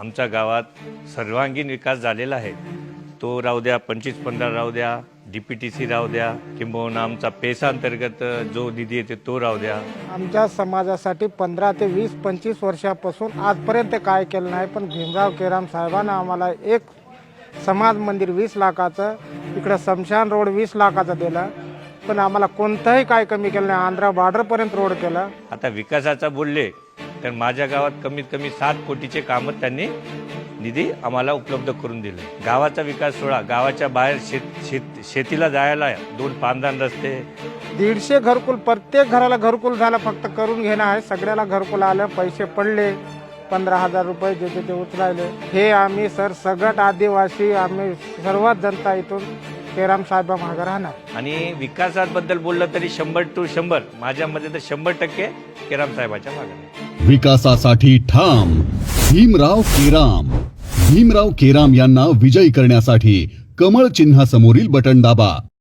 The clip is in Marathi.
आमच्या गावात सर्वांगीण विकास झालेला आहे. तो राहू द्या पंचवीस पंधरा राहू द्या डी पी टी सी राहू द्या किंबहुना आमचा पेसा अंतर्गत जो निधी येते तो राहू द्या. आमच्या समाजासाठी पंधरा ते वीस पंचवीस वर्षापासून आजपर्यंत काय केलं नाही पण भीमराव केराम साहेबांना आम्हाला एक समाज मंदिर वीस लाखाचं इकडं शमशान रोड वीस लाखाचं दिलं पण आम्हाला कोणतंही काय कमी केलं नाही. आंध्रा बॉर्डरपर्यंत रोड केलं. आता विकासाचा बोलले तर माझ्या गावात कमीत कमी सात कोटीचे कामं त्यांनी निधी आम्हाला उपलब्ध करून दिले. गावाचा विकास सोडा. गावाच्या बाहेर शेत शेत शेतीला जायला दोन पांदान रस्ते. दीडशे घरकुल प्रत्येक घराला घरकुल झालं फक्त करून घेणं आहे. सगळ्याला घरकुल आलं पैसे पडले. पंधरा हजार रुपये जे ते उचलायले. हे आम्ही सर सगट आदिवासी आम्ही सर्वात जनता इथून केराम साहेबा मागं राहणार. आणि विकासाबद्दल बोललं तरी शंभर टू शंभर माझ्यामध्ये तर शंभर टक्के केराम साहेबाच्या मागे. विकासासाठी ठाम. भीमराव केराम. भीमराव केराम यांना विजयी करण्यासाठी कमळ चिन्हासमोरील बटन दाबा.